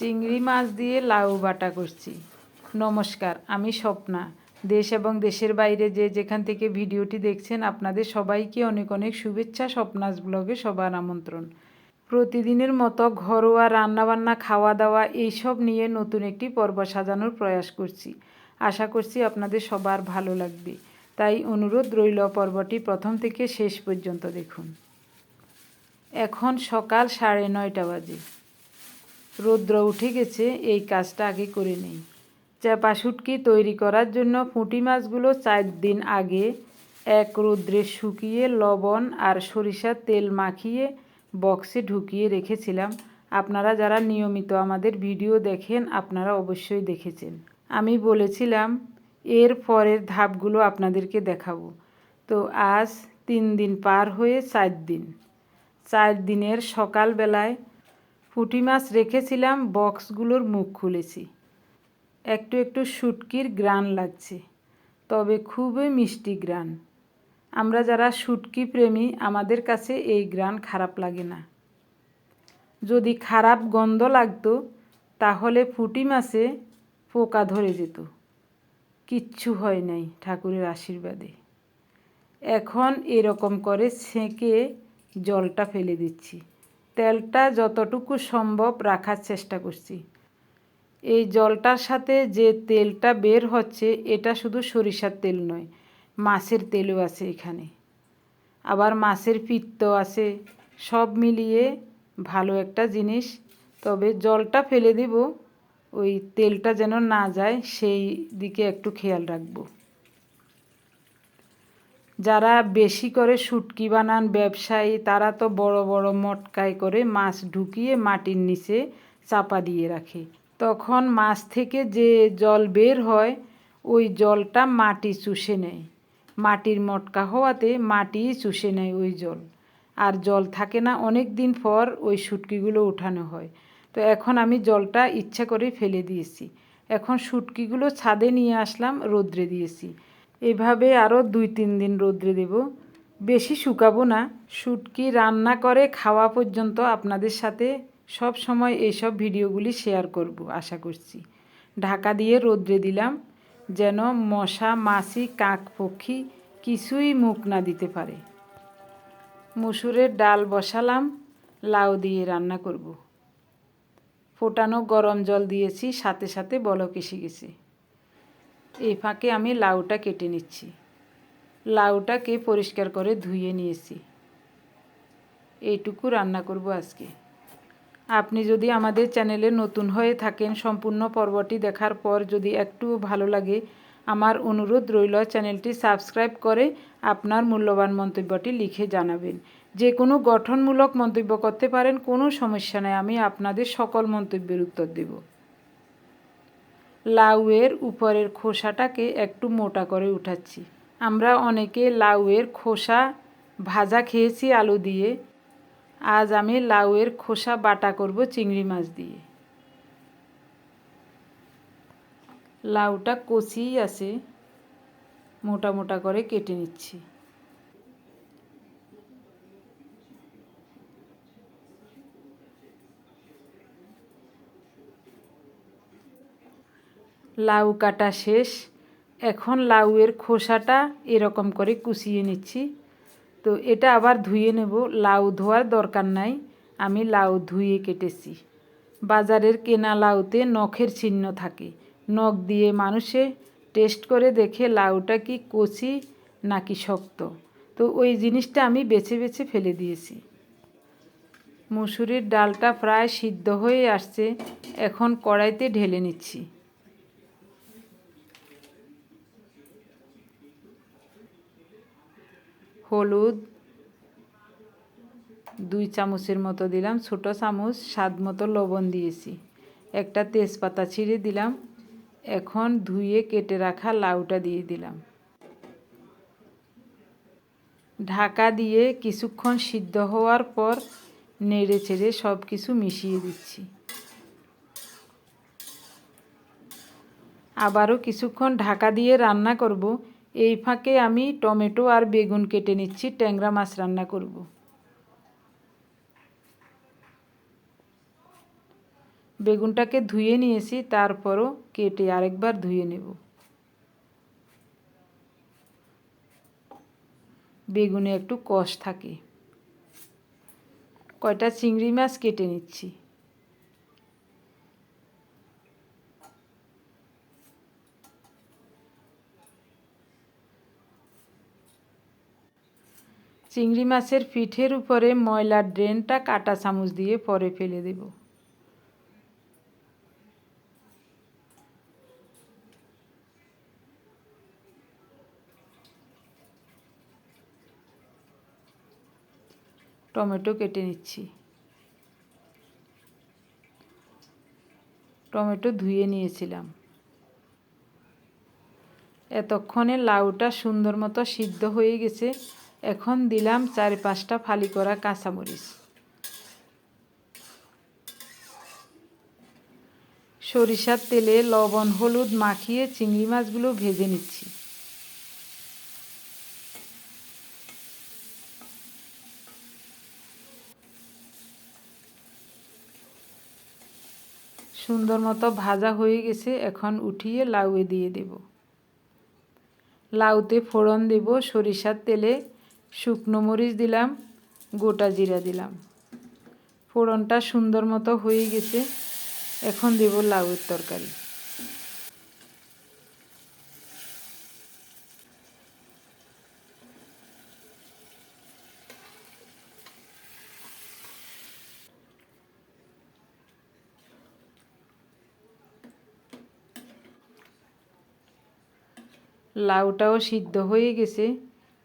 চিংড়ি মাছ দিয়ে লাউ বাটা করছি। নমস্কার, আমি স্বপ্না। দেশ এবং দেশের বাইরে যে যেখান থেকে ভিডিওটি দেখছেন, আপনাদের সবাইকে অনেক অনেক শুভেচ্ছা, স্বপ্নাস ব্লগে সবার আমন্ত্রণ। প্রতিদিনের মতো ঘরোয়া রান্নাবান্না খাওয়া দাওয়া এইসব নিয়ে নতুন একটি পর্ব সাজানোর প্রয়াস করছি। আশা করছি আপনাদের সবার ভালো লাগবে। তাই অনুরোধ রইল পর্বটি প্রথম থেকে শেষ পর্যন্ত দেখুন। এখন সকাল সাড়ে নয়টা বাজে। রৌদ্র উঠে গেছে, এই কাজটা আগে করে নেই। চাপা শুটকি তৈরি করার জন্য পুঁটি মাছগুলো চার দিন আগে এক রৌদ্রে শুকিয়ে লবণ আর সরিষার তেল মাখিয়ে বক্সে ঢুকিয়ে রেখেছিলাম। আপনারা যারা নিয়মিত আমাদের ভিডিও দেখেন, আপনারা অবশ্যই দেখেছেন। আমি বলেছিলাম, এর পরের ধাপগুলো আপনাদেরকে দেখাবো। তো আজ তিন দিন পার হয়ে চার দিন। চার দিনের সকালবেলায় পুঁটি মাছ রেখেছিলাম, বক্সগুলোর মুখ খুলেছি। একটু একটু শুটকির গ্রান লাগছে, তবে খুবই মিষ্টি গ্রান। আমরা যারা শুটকি প্রেমী, আমাদের কাছে এই গ্রান খারাপ লাগে না। যদি খারাপ গন্ধ লাগতো, তাহলে পুঁটি মাছে পোকা ধরে যেত। কিচ্ছু হয় নাই ঠাকুরের আশীর্বাদে। এখন এরকম করে ছেঁকে জলটা ফেলে দিচ্ছি। তেলটা যতটুকু সম্ভব রাখার চেষ্টা করছি। এই জলটার সাথে যে তেলটা বের হচ্ছে, এটা শুধু সরিষার তেল নয়, মাছের তেলও আছে এখানে। আবার মাছের পিত্ত আছে, সব মিলিয়ে ভালো একটা জিনিস। তবে জলটা ফেলে দিব, ওই তেলটা যেন না যায়, সেই দিকে একটু খেয়াল রাখব। যারা বেশি করে শুটকি বানান ব্যবসায়ী, তারা তো বড় বড় মটকায় করে মাছ ঢুকিয়ে মাটির নিচে চাপা দিয়ে রাখে। তখন মাছ থেকে যে জল বের হয়, ওই জলটা মাটি চুষে নেয়। মাটির মটকা হওয়াতে মাটি চুষে নেয় ওই জল। আর জল থাকে না, অনেক দিন পর ওই শুটকিগুলো উঠানো হয়। তো এখন আমি জলটা ইচ্ছা করে ফেলে দিয়েছি। এখন শুটকিগুলো ছাদে নিয়ে আসলাম, রোদ্রে দিয়েছি। এভাবে আরও দুই, তিন দিন রোদ্রে দেব। বেশি শুকাবো না। শুটকি রান্না করে খাওয়া পর্যন্ত আপনাদের সাথে সব সময় এইসব ভিডিওগুলি শেয়ার করব, আশা করছি। ঢাকা দিয়ে রোদ্রে দিলাম, যেন মশা, মাছি, কাক, পক্ষী কিছুই মুখ না দিতে পারে। মুসুরের ডাল বসালাম, লাউ দিয়ে রান্না করব। ফোটানো গরম জল দিয়েছি, সাথে সাথে বলক এসে গেছে। এই ফাঁকে আমি লাউটা কেটে নিচ্ছি। লাউটাকে পরিষ্কার করে ধুয়ে নিয়েছি। এইটুকু রান্না করব আজকে। আপনি যদি আমাদের চ্যানেলে নতুন হয়ে থাকেন, সম্পূর্ণ পর্বটি দেখার পর যদি একটু ভালো লাগে, আমার অনুরোধ রইল চ্যানেলটি সাবস্ক্রাইব করে আপনার মূল্যবান মন্তব্যটি লিখে জানাবেন। যে কোনো গঠনমূলক মন্তব্য করতে পারেন, কোনো সমস্যা নেই, আমি আপনাদের সকল মন্তব্যের উত্তর দেব। লাউয়ের উপরের খোসাটাকে একটু মোটা করে উঠাচ্ছি। আমরা অনেকে লাউয়ের খোসা ভাজা খেয়েছি আলু দিয়ে। আজ আমি লাউয়ের খোসা বাটা করব চিংড়ি মাছ দিয়ে। লাউটা কচিই আছে। মোটা মোটা করে কেটে নিচ্ছি। লাউ কাটা শেষ। এখন লাউয়ের খোসাটা এরকম করে কুচিয়ে নিচ্ছি। তো এটা আবার ধুয়ে নেব। লাউ ধোয়ার দরকার নাই। আমি লাউ ধুয়ে কেটেছি। বাজারের কেনা লাউতে নখের চিহ্ন থাকে। নখ দিয়ে মানুষে টেস্ট করে দেখে লাউটা কি কচি নাকি শক্ত। তো ওই জিনিসটা আমি বেছে বেছে ফেলে দিয়েছি। মুসুরির ডালটা প্রায় সিদ্ধ হয়ে আসছে। এখন কড়াইতে ঢেলে নিচ্ছি। হলুদ দুই চামচের মতো দিলাম, ছোট চামচ স্বাদ মতো লবণ দিয়েছি। একটা তেজপাতা ছিঁড়ে দিলাম, এখন ধুয়ে কেটে রাখা লাউটা দিয়ে দিলাম। ঢাকা দিয়ে কিছুক্ষণ সিদ্ধ হওয়ার পর নেড়ে ছেড়ে সব কিছু মিশিয়ে দিচ্ছি। আবারও কিছুক্ষণ ঢাকা দিয়ে রান্না করব এই ফাঁকে আমি টমেটো আর বেগুন কেটে নিচ্ছি, ট্যাংরা মাছ রান্না করব। বেগুনটাকে ধুয়ে নিয়েছি, তারপরও কেটে আরেকবার ধুয়ে নেব। বেগুনে একটু কষ থাকে। কয়টা চিংড়ি মাছ কেটে নিচ্ছি। চিংড়ি মাছের পিঠের উপরে ময়লার ড্রেনটা কাটা চামচ দিয়ে পরে ফেলে দেব। টমেটো কেটে নিচ্ছি। টমেটো ধুয়ে নিয়েছিলাম। এতক্ষণে লাউটা সুন্দর মতো সিদ্ধ হয়ে গেছে। এখন দিলাম চার পাঁচটা ফালি করা কাঁচামরিচ। সরিষার তেলে লবণ, হলুদ মাখিয়ে চিংড়ি মাছগুলো ভেজে নিচ্ছি। সুন্দর মতো ভাজা হয়ে গেছে, এখন উঠিয়ে লাউয়ে দিয়ে দেব। লাউতে ফোড়ন দেব সরিষার তেলে। শুকনো মরিচ দিলাম, গোটা জিরা দিলাম। ফোড়নটা সুন্দর মতো হয়ে গেছে, এখন দেব লাউয়ের তরকারি। লাউটাও সিদ্ধ হয়ে গেছে।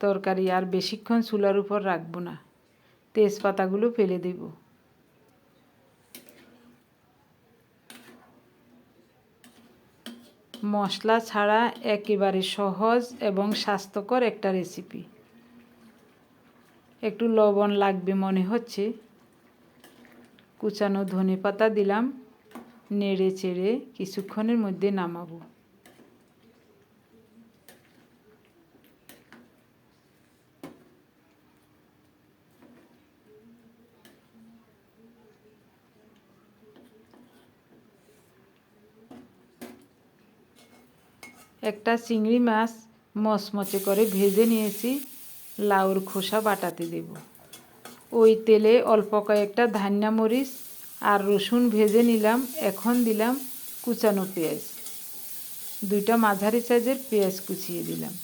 তরকারি আর বেশিক্ষণ চুলার উপর রাখব না। তেজপাতাগুলো ফেলে দেব। মশলা ছাড়া একেবারে সহজ এবং স্বাস্থ্যকর একটা রেসিপি। একটু লবণ লাগবে মনে হচ্ছে। কুচানো ধনে পাতা দিলাম। নেড়ে চেড়ে কিছুক্ষণের মধ্যে নামাবো। একটা চিংড়ি মাছ মচমচে করে ভেজে নিয়েছি। লাউর খোসা বাটাতে দেব। ওই তেলে অল্প কয়েকটা ধান্যা মরিচ আর রসুন ভেজে নিলাম। এখন দিলাম কুচানো পেঁয়াজ। দুইটা মাঝারি সাইজের পেঁয়াজ কুচিয়ে দিলাম।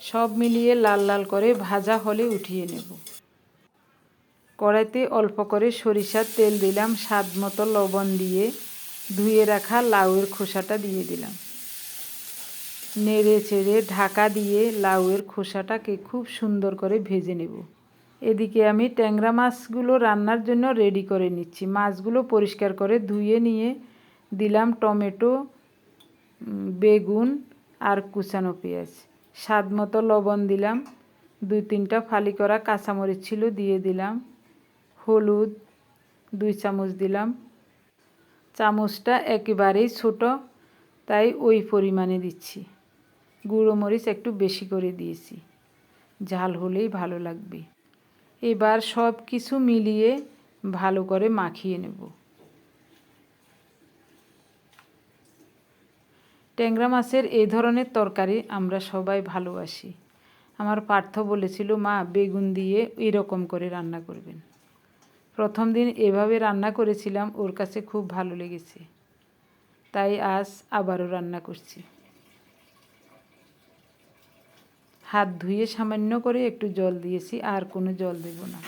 সব মিলিয়ে লাল লাল করে ভাজা হলে উঠিয়ে নেব। কড়াইতে অল্প করে সরিষার তেল দিলাম। স্বাদ মতো লবণ দিয়ে ধুয়ে রাখা লাউয়ের খোসাটা দিয়ে দিলাম। নেড়ে চেড়ে ঢাকা দিয়ে লাউয়ের খোসাটাকে খুব সুন্দর করে ভেজে নেব। এদিকে আমি ট্যাংরা মাছগুলো রান্নার জন্য রেডি করে নিচ্ছি। মাছগুলো পরিষ্কার করে ধুয়ে নিয়ে দিলাম টমেটো বেগুন আর কুচানো পেঁয়াজ। স্বাদ মতো লবণ দিলাম। দুই তিনটা ফালি করা কাঁচামরিচ ছিল দিয়ে দিলাম। হলুদ দুই চামচ দিলাম। চামচটা একেবারেই ছোট, তাই ওই পরিমাণে দিচ্ছি। গুঁড়ো মরিচ একটু বেশি করে দিয়েছি। ঝাল হলেই ভালো লাগবে। এবার সব কিছু মিলিয়ে ভালো করে মাখিয়ে নেব। ট্যাংরা মাছের এই ধরনের তরকারি আমরা সবাই ভালোবাসি। আমার পার্থ বলেছিল, মা, বেগুন দিয়ে এরকম করে রান্না করবেন। প্রথম দিন এভাবে রান্না করেছিলাম, ওর কাছে খুব ভালো লেগেছে। তাই আজ আবারও রান্না করছি। হাত ধুয়ে সামান্য করে একটু জল দিয়েছি, আর কোনো জল দেব না।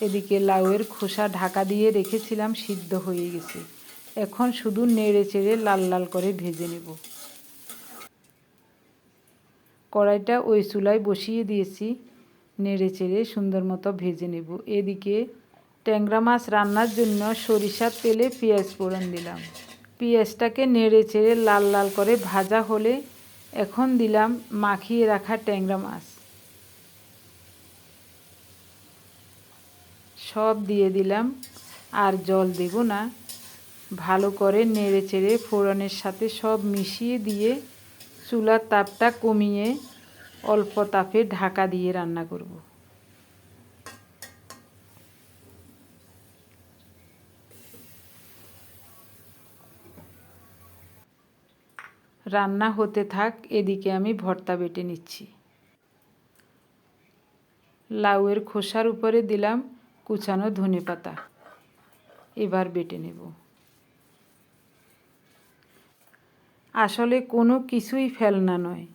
এদিকে লাউয়ের খোসা ঢাকা দিয়ে রেখেছিলাম, সিদ্ধ হয়ে গেছে। এখন শুধু নেড়ে চেড়ে লাল লাল করে ভেজে নেব। কড়াইটা ওই চুলায় বসিয়ে দিয়েছি। নেড়ে চেড়ে সুন্দর মতো ভেজে নেব। এদিকে ট্যাংরা মাছ রান্নার জন্য সরিষার তেলে পেঁয়াজ ফোড়ন দিলাম। পেঁয়াজটাকে নেড়ে চেড়ে লাল লাল করে ভাজা হলে এখন দিলাম মাখিয়ে রাখা ট্যাংরা মাছ। সব দিয়ে দিলাম। আর জল দেব না। ভালো করে নেড়ে চেড়ে ফোড়নের সাথে সব মিশিয়ে দিয়ে চুলার তাপটা কমিয়ে অল্প তাপে ঢাকা দিয়ে রান্না করব। রান্না হতে থাক, এদিকে আমি ভর্তা বেটে নিচ্ছি। লাউয়ের খোসার উপরে দিলাম কুচানো ধনে পাতা। এবার বেটে নেব। আসলে কোনো কিছুই ফেলনা নয়।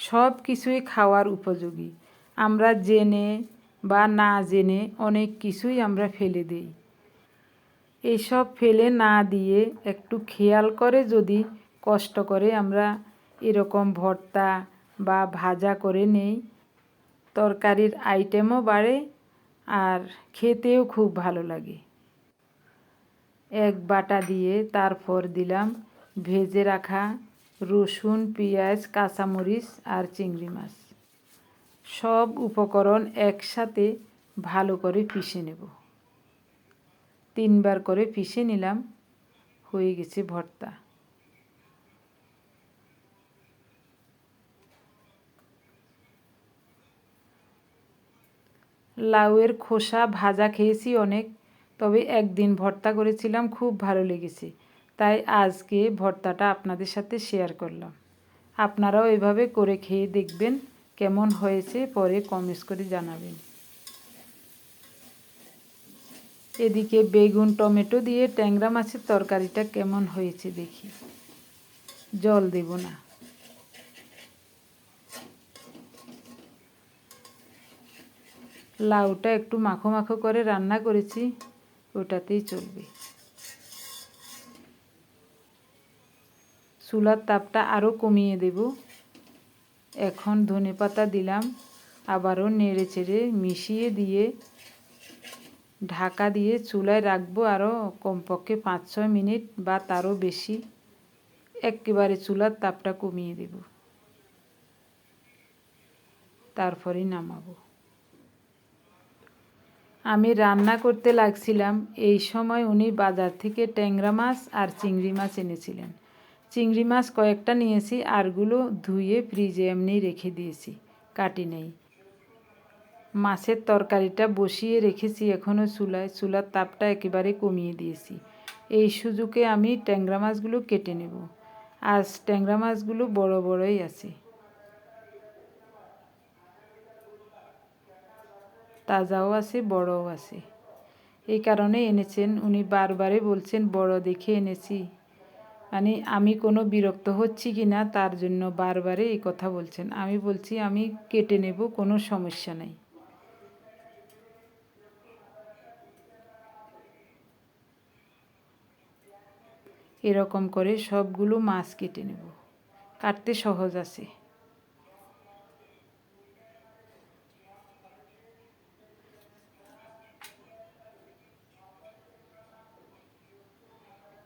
সব কিছুই খাওয়ার উপযোগী। আমরা জেনে বা না জেনে অনেক কিছুই আমরা ফেলে দিই। এইসব ফেলে না দিয়ে একটু খেয়াল করে যদি কষ্ট করে আমরা এরকম ভর্তা বা ভাজা করে নেই, তরকারির আইটেমও বাড়ে আর খেতেও খুব ভালো লাগে। এক বাটা দিয়ে তারপর দিলাম ভেজে রাখা রসুন, পেঁয়াজ, কাঁচামরিচ আর চিংড়ি মাছ। সব উপকরণ একসাথে ভালো করে পিষে নেব। তিনবার করে পিষে নিলাম, হয়ে গেছে ভর্তা। লাউয়ের খোসা ভাজা খেয়েছি অনেক, তবে একদিন ভর্তা করেছিলাম, খুব ভালো লেগেছে। তাই আজকে ভর্তাটা আপনাদের সাথে শেয়ার করলাম। আপনারাও এভাবে করে খেয়ে দেখবেন কেমন হয়েছে, পরে কমেন্টস করে জানাবেন। এদিকে বেগুন, টমেটো দিয়ে ট্যাংরা মাছের তরকারিটা কেমন হয়েছে দেখি। জল দেব না। লাউটা একটু মাখো মাখো করে রান্না করেছি, ওটাতেই চলবে। চুলার তাপটা আরও কমিয়ে দেব। এখন ধনে পাতা দিলাম। আবারও নেড়ে চেড়ে মিশিয়ে দিয়ে ঢাকা দিয়ে চুলায় রাখব আরও কমপক্ষে পাঁচ ছয় মিনিট বা তারও বেশি। একেবারে চুলার তাপটা কমিয়ে দেব। তারপরেই নামাবো। আমি রান্না করতে লাগছিলাম। এই সময় উনি বাজার থেকে ট্যাংরা মাছ আর চিংড়ি মাছ এনেছিলেন। চিংড়ি মাছ কয়েকটা নিয়েছি, আরগুলো ধুয়ে ফ্রিজে এমনি রেখে দিয়েছি, কাটি নেই। মাছের তরকারিটা বসিয়ে রেখেছি এখনও চুলায়, চুলার তাপটা একেবারে কমিয়ে দিয়েছি। এই সুযোগে আমি ট্যাংরা মাছগুলো কেটে নেব। আজ ট্যাংরা মাছগুলো বড় বড়ই আছে। তাজাও আছে, বড়ও আছে। এই কারণে এনেছেন, উনি বারবারে বলছেন, বড় দেখে এনেছি। মানে আমি কোনো বিরক্ত হচ্ছি কি না, তার জন্য বারবারে এই কথা বলছেন। আমি বলছি, আমি কেটে নেব, কোনো সমস্যা নেই। এরকম করে সবগুলো মাছ কেটে নেব। কাটতে সহজ আছে।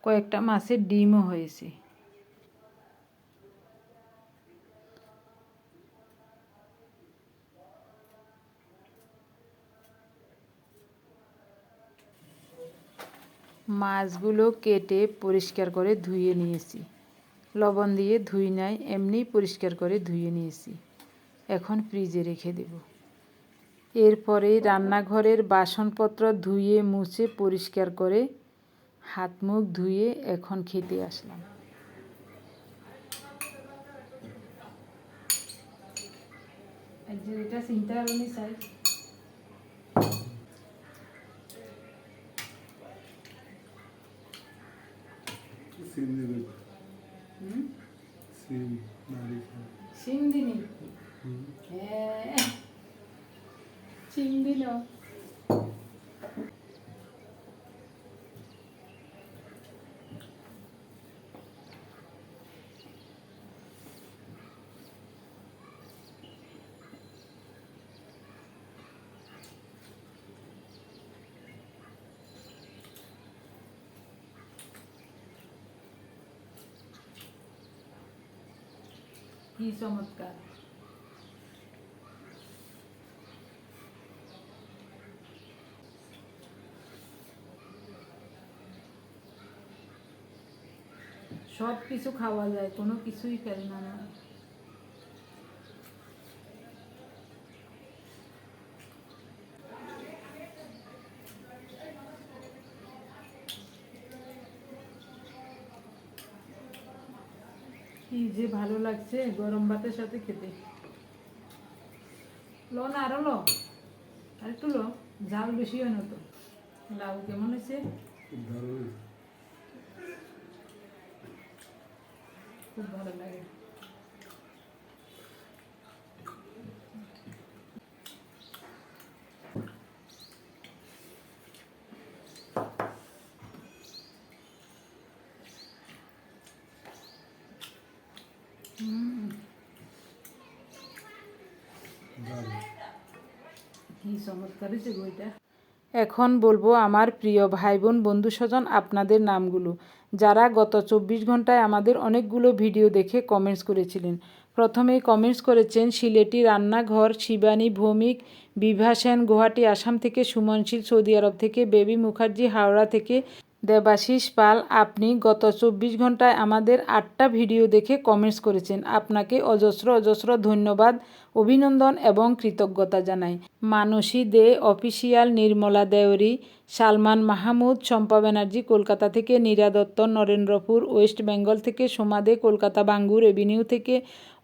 কয়েকটা মাছের ডিমও হয়েছে। মাছগুলো কেটে পরিষ্কার করে ধুয়ে নিয়েছি। লবণ দিয়ে ধুই নাই, এমনি পরিষ্কার করে ধুয়ে নিয়েছি। এখন ফ্রিজে রেখে দেব। এরপরে রান্নাঘরের বাসনপত্র ধুয়ে মুছে পরিষ্কার করে হাত মুখ ধুয়ে এখন খেতে আসলাম। এটা চিন্তা করনি চাই সিম দিবি সিম নারী সিম দিনি সিম দিল। কি চমৎকার। সব কিছু খাওয়া যায় কোনো কিছুই ফেলনা না কি যে ভালো লাগছে গরম ভাতের সাথে খেতে। লো না আরও লো। আর একটু লো ঝাল বেশি হয় না তো। লাউ কেমন হয়েছে? খুব ভালো হয়েছে। খুব ভালো লাগে ভালো কি বইটা। এখন বলব আমার প্রিয় ভাই বোন বন্ধু স্বজন আপনাদের নামগুলো। যারা গত চব্বিশ ঘন্টায় আমাদের অনেকগুলো ভিডিও দেখে কমেন্টস করেছিলেন। প্রথমেই কমেন্টস করেছেন সিলেটি রান্নাঘর, শিবানী, ভৌমিক বিভাসেন গুয়াহাটি, আসাম থেকে সুমনশীল, সৌদি আরব থেকে বেবি মুখার্জি, হাওড়া থেকে দেবাশিস পাল, আপনি গত চব্বিশ ঘন্টায় আমাদের আটটা ভিডিও দেখে কমেন্টস করেছেন। আপনাকে অজস্র অজস্র ধন্যবাদ, অভিনন্দন এবং কৃতজ্ঞতা জানাই। মানসী দে, অফিসিয়াল নির্মলা দেওরি, সালমান মাহমুদ শম্পা ব্যানার্জি, কলকাতা থেকে নীরা দত্ত, নরেন্দ্রপুর, ওয়েস্ট বেঙ্গল থেকে সোমা দে, কলকাতা বাঙ্গুর, এভিনিউ থেকে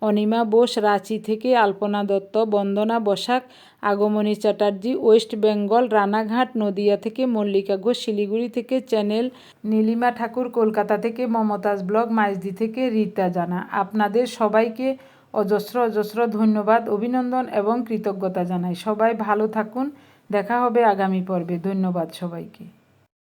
অনিমা বোস, রাঁচি থেকে আলপনা দত্ত, বন্দনা বসাক আগমনী চ্যাটার্জি, ওয়েস্ট বেঙ্গল, রানাঘাট, নদিয়া থেকে মল্লিকা ঘোষ, শিলিগুড়ি থেকে চ্যানেল, নীলিমা ঠাকুর, কলকাতা থেকে মমতাজ ব্লগ, মাইজদি থেকে রিতা জানা। আপনাদের সবাইকে অজস্র অজস্র ধন্যবাদ, অভিনন্দন এবং কৃতজ্ঞতা জানাই। সবাই ভালো থাকুন। দেখা হবে আগামী পর্বে। ধন্যবাদ সবাইকে।